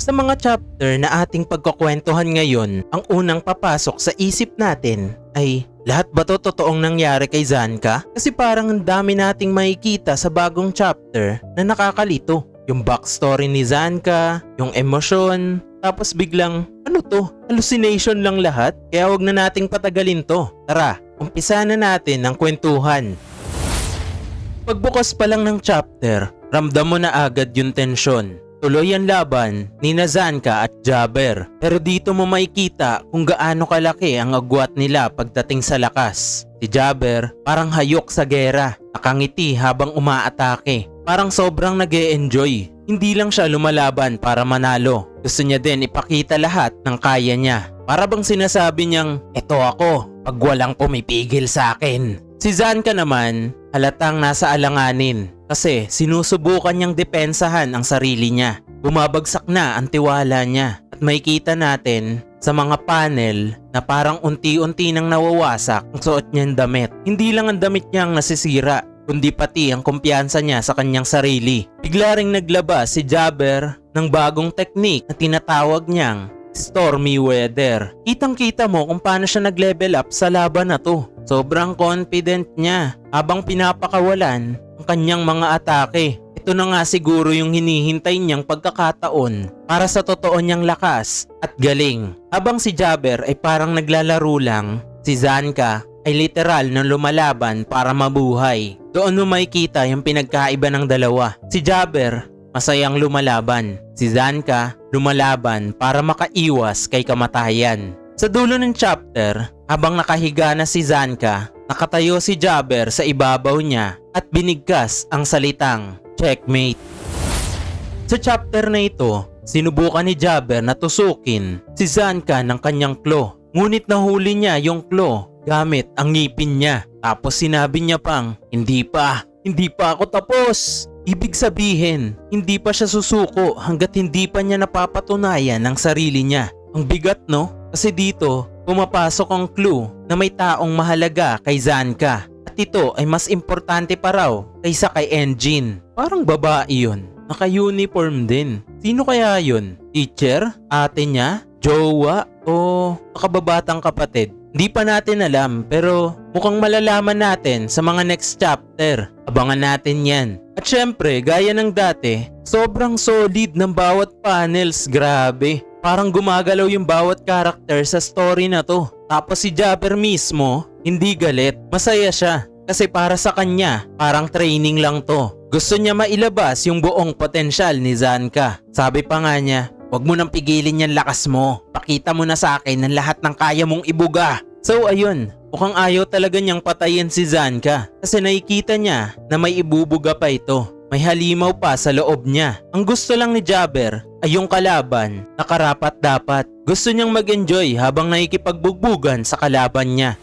Sa mga chapter na ating pagkukwentuhan ngayon, ang unang papasok sa isip natin ay lahat ba to totoong nangyari kay Zanka? Kasi parang ang dami nating makikita sa bagong chapter na nakakalito. Yung backstory ni Zanka, yung emosyon, tapos biglang, ano to? Hallucination lang lahat? Kaya wag na nating patagalin to. Tara, umpisa na natin ang kwentuhan. Pagbukas pa lang ng chapter, ramdam mo na agad yung tensyon. Tuloy ang laban ni Nazanka at Jaber. Pero dito mo makikita kung gaano kalaki ang agwat nila pagdating sa lakas. Si Jaber parang hayok sa gera, nakangiti habang umaatake. Parang sobrang nag enjoy Hindi lang siya lumalaban para manalo. Gusto niya din ipakita lahat ng kaya niya. Para bang sinasabi niyang, Eto ako, pag walang pumipigil sa akin. Si Zanka naman, halatang nasa alanganin kasi sinusubukan niyang depensahan ang sarili niya. Bumabagsak na ang tiwala niya at makikita natin sa mga panel na parang unti-unti nang nawawasak ang suot niyang damit. Hindi lang ang damit niya ang nasisira, kundi pati ang kumpiyansa niya sa kanyang sarili. Bigla ring naglabas si Jabber ng bagong teknik na tinatawag niyang stormy weather. Kitang kita mo kung paano siya nag-level up sa laban na to. Sobrang confident niya habang pinapakawalan ang kanyang mga atake. Ito na nga siguro yung hinihintay niyang pagkakataon para sa totoo niyang lakas at galing. Habang si Jabber ay parang naglalaro lang, si Zanka ay literal na lumalaban para mabuhay. Doon mo makikita yung pinagkaiba ng dalawa. Si Jabber, masayang lumalaban. Si Zanka, lumalaban para makaiwas kay kamatayan. Sa dulo ng chapter, habang nakahiga na si Zanka, nakatayo si Jabber sa ibabaw niya at binigkas ang salitang checkmate. Sa chapter na ito, sinubukan ni Jabber na tusukin si Zanka ng kanyang claw. Ngunit nahuli niya yung claw gamit ang ngipin niya. Tapos sinabi niya pang, hindi pa, hindi pa ako tapos. Ibig sabihin, hindi pa siya susuko hanggat hindi pa niya napapatunayan ang sarili niya. Ang bigat no? Kasi dito, pumapasok ang clue na may taong mahalaga kay Zanka. At ito ay mas importante pa raw kaysa kay Engine. Parang babae yun. Naka-uniform din. Sino kaya yun? Teacher? Ate niya? Jowa? O nakababatang kapatid? Hindi pa natin alam pero mukhang malalaman natin sa mga next chapter. Abangan natin yan. At syempre, gaya ng dati, sobrang solid ng bawat panels, grabe. Parang gumagalaw yung bawat character sa story na to. Tapos si Jabber mismo, hindi galit. Masaya siya. Kasi para sa kanya, parang training lang to. Gusto niya mailabas yung buong potensyal ni Zanka. Sabi pa nga niya, Huwag mo nang pigilin yan lakas mo. Pakita mo na sa akin ng lahat ng kaya mong ibuga. So ayun, mukhang ayaw talaga niyang patayin si Zanka kasi nakikita niya na may ibubuga pa ito. May halimaw pa sa loob niya. Ang gusto lang ni Jabber ay yung kalaban na karapat dapat. Gusto niyang mag-enjoy habang nakikipagbugbugan sa kalaban niya.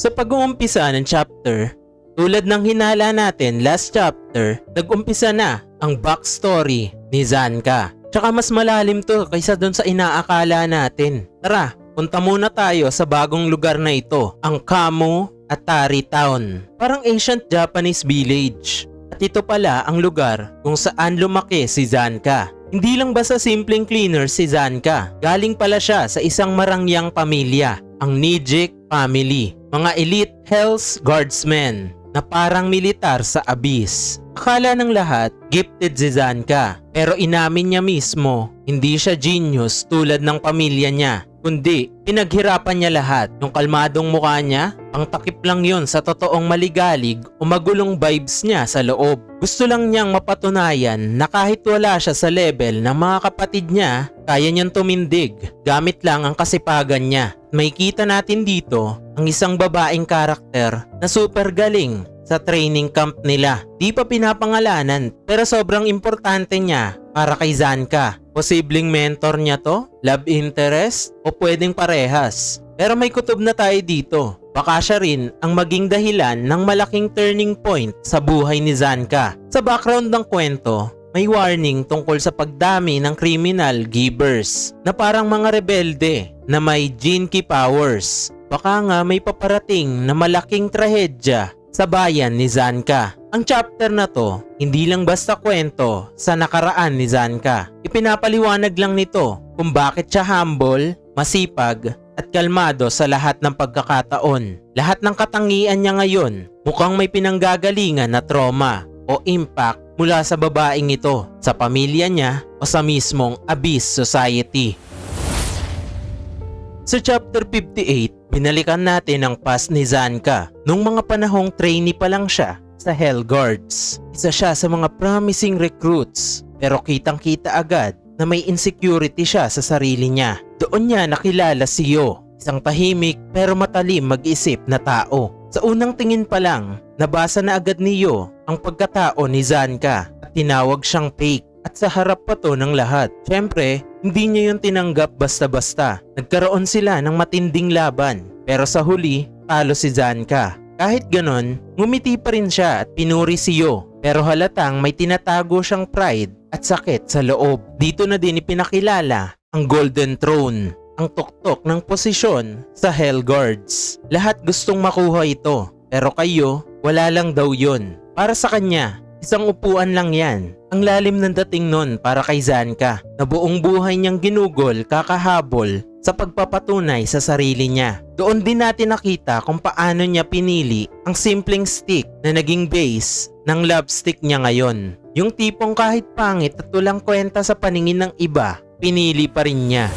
Sa pag-uumpisa ng chapter, tulad ng hinala natin last chapter, nag-umpisa na ang backstory ni Zanka. Tsaka mas malalim to kaysa doon sa inaakala natin. Tara, punta muna tayo sa bagong lugar na ito, ang Kamo Atari Town. Parang ancient Japanese village. At ito pala ang lugar kung saan lumaki si Zanka. Hindi lang basta simpleng cleaner si Zanka. Galing pala siya sa isang marangyang pamilya, ang Nijik family. Mga elite Hells Guardsmen na parang militar sa abyss. Akala ng lahat, gifted si Zanka. Pero inamin niya mismo, hindi siya genius tulad ng pamilya niya. Kundi, pinaghirapan niya lahat. Yung kalmadong mukha niya, ang takip lang yon sa totoong maligalig o magulong vibes niya sa loob. Gusto lang niyang mapatunayan na kahit wala siya sa level ng mga kapatid niya, kaya niyang tumindig gamit lang ang kasipagan niya. May kita natin dito ang isang babaeng karakter na super galing sa training camp nila. Di pa pinapangalanan pero sobrang importante niya para kay Zanka. Posibleng mentor niya to? Love interest? O pwedeng parehas? Pero may kutob na tayo dito. Baka siya rin ang maging dahilan ng malaking turning point sa buhay ni Zanka. Sa background ng kwento, may warning tungkol sa pagdami ng criminal givers na parang mga rebelde na may Jinki powers. Baka nga may paparating na malaking trahedya sa bayan ni Zanka. Ang chapter na to, hindi lang basta kwento sa nakaraan ni Zanka. Ipinapaliwanag lang nito kung bakit siya humble, masipag, at kalmado sa lahat ng pagkakataon. Lahat ng katangian niya ngayon mukhang may pinanggagalingan na trauma o impact mula sa babaeng ito, sa pamilya niya o sa mismong Abyss Society. Sa chapter 58, binalikan natin ang past ni Zanka nung mga panahong trainee pa lang siya sa Hell Guards. Isa siya sa mga promising recruits pero kitang-kita agad na may insecurity siya sa sarili niya. Doon niya nakilala si Yo, isang tahimik pero matalim mag-isip na tao. Sa unang tingin pa lang, nabasa na agad ni Yo ang pagkatao ni Zanka at tinawag siyang fake. At sa harap pa to ng lahat. Siyempre, hindi niya yun tinanggap basta-basta. Nagkaroon sila ng matinding laban. Pero sa huli, talo si Zanka. Kahit ganon, ngumiti pa rin siya at pinuri si Yo. Pero halatang may tinatago siyang pride at sakit sa loob. Dito na din ipinakilala ang Golden Throne, ang tuktok ng posisyon sa Hell Guards. Lahat gustong makuha ito, pero kayo, wala lang daw yun. Para sa kanya, isang upuan lang yan. Ang lalim ng dating nun para kay Zanka na buong buhay niyang ginugol kakahabol sa pagpapatunay sa sarili niya. Doon din natin nakita kung paano niya pinili ang simpleng stick na naging base ng love stick niya ngayon. Yung tipong kahit pangit at walang kwenta sa paningin ng iba, pinili pa rin niya.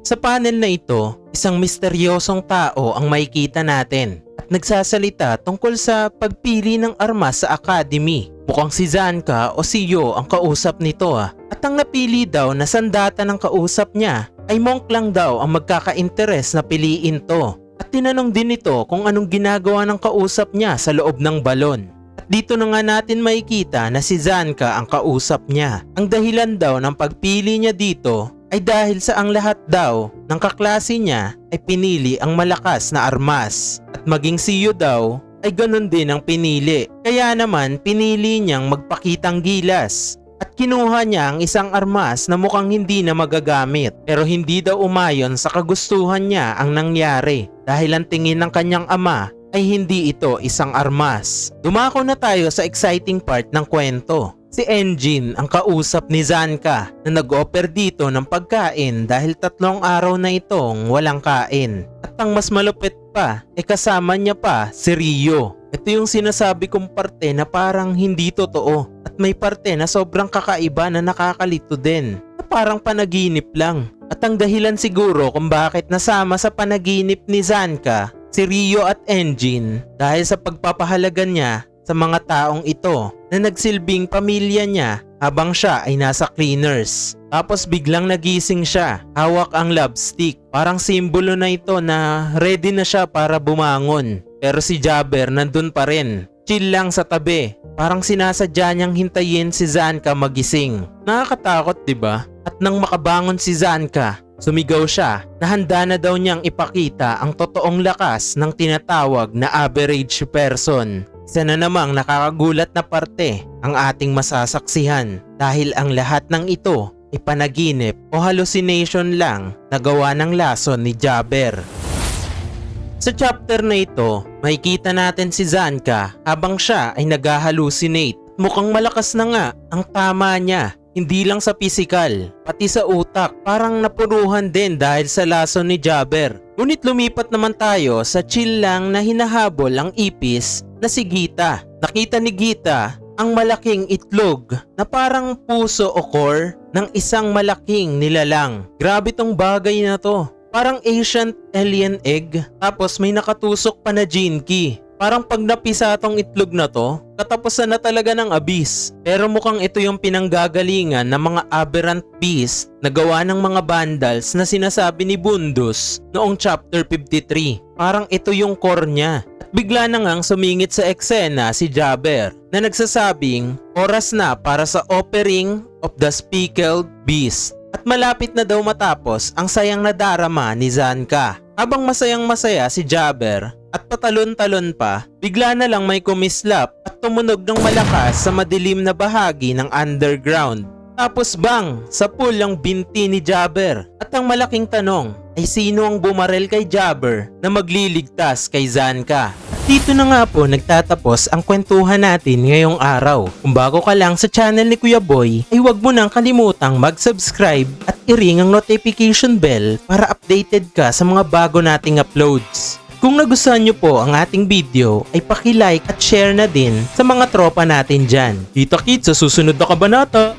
Sa panel na ito, isang misteryosong tao ang makikita natin at nagsasalita tungkol sa pagpili ng armas sa academy. Mukhang si Zanka o si Yo ang kausap nito ah. At ang napili daw na sandata ng kausap niya ay monk lang daw ang magkaka-interes na piliin to. At tinanong din ito kung anong ginagawa ng kausap niya sa loob ng balon. Dito na nga natin makikita na si Zanka ang kausap niya. Ang dahilan daw ng pagpili niya dito ay dahil sa ang lahat daw ng kaklase niya ay pinili ang malakas na armas. At maging si Yu daw ay ganun din ang pinili. Kaya naman pinili niyang magpakitang gilas. At kinuha niya ang isang armas na mukhang hindi na magagamit. Pero hindi daw umayon sa kagustuhan niya ang nangyari. Dahil ang tingin ng kanyang ama ay hindi ito isang armas. Dumako na tayo sa exciting part ng kwento. Si Engine ang kausap ni Zanka na nag-offer dito ng pagkain dahil tatlong araw na itong walang kain. At ang mas malupit pa, e kasama niya pa si Rio. Ito yung sinasabi kong parte na parang hindi totoo at may parte na sobrang kakaiba na nakakalito din na parang panaginip lang. At ang dahilan siguro kung bakit nasama sa panaginip ni Zanka si Rio at Engine dahil sa pagpapahalaga niya sa mga taong ito na nagsilbing pamilya niya habang siya ay nasa cleaners. Tapos biglang nagising siya, hawak ang love stick. Parang simbolo na ito na ready na siya para bumangon. Pero si Jabber nandun pa rin. Chill lang sa tabi. Parang sinasadya niyang hintayin si Zanka magising. Nakakatakot 'di ba? At nang makabangon si Zanka, Sumigaw siya na handa na daw niyang ipakita ang totoong lakas ng tinatawag na average person. Isa na namang nakakagulat na parte ang ating masasaksihan dahil ang lahat ng ito ay panaginip o hallucination lang na gawa ng lason ni Jabber. Sa chapter na ito, makikita natin si Zanka habang siya ay nag-hallucinate. Mukhang malakas na nga ang tama niya hindi lang sa pisikal, pati sa utak. Parang napuruhan din dahil sa lason ni Jabber. Ngunit lumipat naman tayo sa chill lang na hinahabol ang ipis na si Gita. Nakita ni Gita ang malaking itlog na parang puso o core ng isang malaking nilalang. Grabe tong bagay na to. Parang ancient alien egg tapos may nakatusok pa na gene key. Parang pag napisa tong itlog na to, katapusan na talaga ng abyss. Pero mukhang ito yung pinanggagalingan ng mga aberrant beast na gawa ng mga vandals na sinasabi ni Bundus noong chapter 53. Parang ito yung core niya. At bigla na ngang sumingit sa eksena si Jabber na nagsasabing oras na para sa offering of the speckled beast. At malapit na daw matapos ang sayang nadarama ni Zanka. Habang masayang masaya si Jabber at patalon-talon pa, bigla na lang may kumislap at tumunog ng malakas sa madilim na bahagi ng underground. Tapos bang, sa pool ang binti ni Jabber. At ang malaking tanong ay sino ang bumarel kay Jabber na magliligtas kay Zanka? Dito na nga po nagtatapos ang kwentuhan natin ngayong araw. Kung bago ka lang sa channel ni Kuya Boy, ay huwag mo nang kalimutang mag-subscribe at i-ring ang notification bell para updated ka sa mga bago nating uploads. Kung nagustuhan nyo po ang ating video, ay paki-like at share na din sa mga tropa natin dyan. Kita kits sa susunod na kabanata!